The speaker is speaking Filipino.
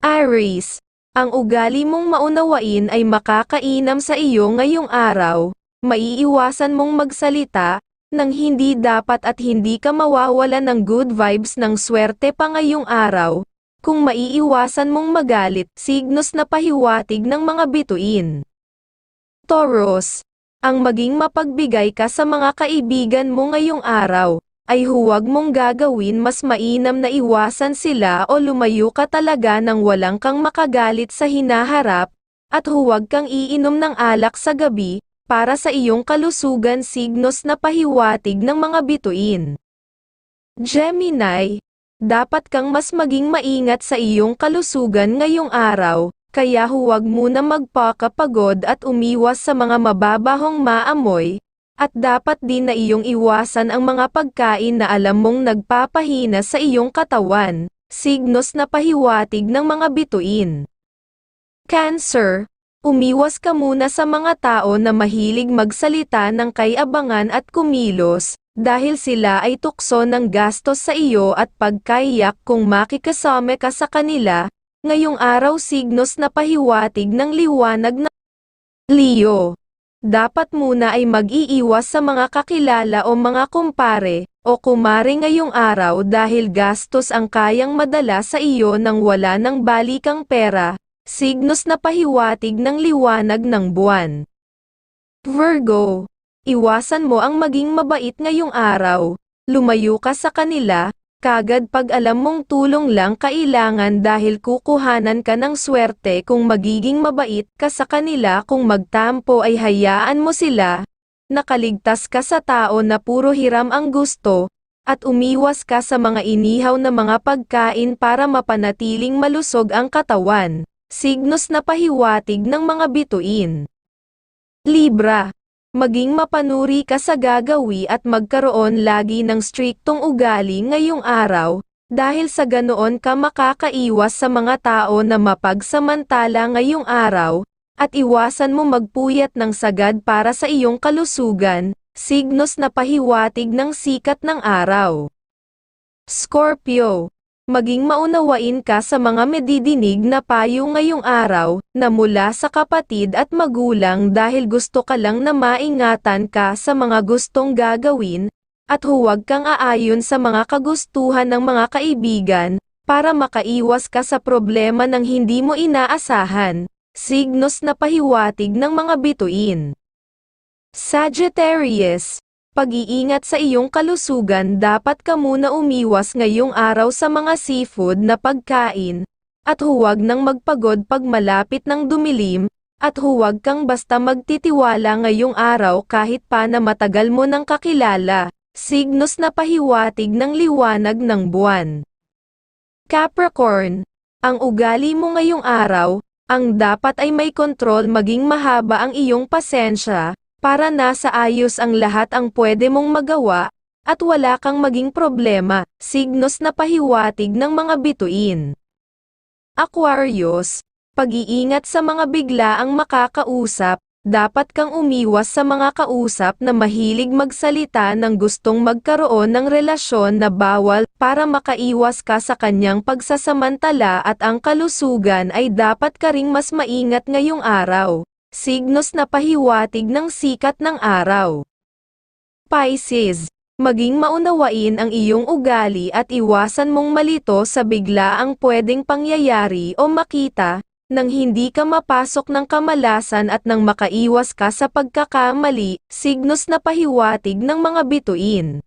Aries, ang ugali mong maunawain ay makakainam sa iyo ngayong araw, maiiwasan mong magsalita, nang hindi dapat at hindi ka mawawala ng good vibes ng swerte pa ngayong araw, kung maiiwasan mong magalit, signos na pahiwatig ng mga bituin. Taurus, ang maging mapagbigay ka sa mga kaibigan mo ngayong araw, ay huwag mong gagawin mas mainam na iwasan sila o lumayo ka talaga nang walang kang makagalit sa hinaharap, at huwag kang iinom ng alak sa gabi, para sa iyong kalusugan signos na pahiwatig ng mga bituin. Gemini, dapat kang mas maging maingat sa iyong kalusugan ngayong araw, kaya huwag muna magpakapagod at umiwas sa mga mababahong maamoy, at dapat din na iyong iwasan ang mga pagkain na alam mong nagpapahina sa iyong katawan, signos na pahiwatig ng mga bituin. Cancer, umiwas ka muna sa mga tao na mahilig magsalita ng kay-abangan at kumilos, dahil sila ay tukso ng gastos sa iyo at pagkaiyak kung makikasama ka sa kanila, ngayong araw signos na pahiwatig ng liwanag na Leo dapat muna ay mag-iiwas sa mga kakilala o mga kumpare, o kumare ngayong araw dahil gastos ang kayang madala sa iyo nang wala ng balikang pera, signos na pahiwatig ng liwanag ng buwan. Virgo, iwasan mo ang maging mabait ngayong araw, lumayo ka sa kanila, Kagad pag alam mong tulong lang kailangan dahil kukuhanan ka ng swerte kung magiging mabait ka sa kanila kung magtampo ay hayaan mo sila, nakaligtas ka sa tao na puro hiram ang gusto, at umiwas ka sa mga inihaw na mga pagkain para mapanatiling malusog ang katawan, signos na pahiwatig ng mga bituin. Libra Maging mapanuri ka sa gagawi at magkaroon lagi ng striktong ugali ngayong araw, dahil sa ganoon ka makakaiwas sa mga tao na mapagsamantala ngayong araw, at iwasan mo magpuyat ng sagad para sa iyong kalusugan, signos na pahiwatig ng sikat ng araw. Scorpio maging maunawain ka sa mga medidinig na payo ngayong araw, na mula sa kapatid at magulang dahil gusto ka lang na maingatan ka sa mga gustong gagawin, at huwag kang aayon sa mga kagustuhan ng mga kaibigan, para makaiwas ka sa problema ng hindi mo inaasahan, signos na pahiwatig ng mga bituin. Sagittarius, pag-iingat sa iyong kalusugan dapat ka muna umiwas ngayong araw sa mga seafood na pagkain, at huwag nang magpagod pag malapit ng dumilim, at huwag kang basta magtitiwala ngayong araw kahit pa na matagal mo nang kakilala, signos na pahiwatig ng liwanag ng buwan. Capricorn, ang ugali mo ngayong araw, ang dapat ay may kontrol maging mahaba ang iyong pasensya, para nasa ayos ang lahat ang pwede mong magawa, at wala kang maging problema, signos na pahiwatig ng mga bituin. Aquarius, pag-iingat sa mga biglaang makakausap, dapat kang umiwas sa mga kausap na mahilig magsalita ng gustong magkaroon ng relasyon na bawal para makaiwas ka sa kanyang pagsasamantala at ang kalusugan ay dapat ka mas maingat ngayong araw signos na pahiwatig ng sikat ng araw. Pisces, maging maunawain ang iyong ugali at iwasan mong malito sa biglaang pwedeng pangyayari o makita, nang hindi ka mapasok ng kamalasan at nang makaiwas ka sa pagkakamali, signos na pahiwatig ng mga bituin.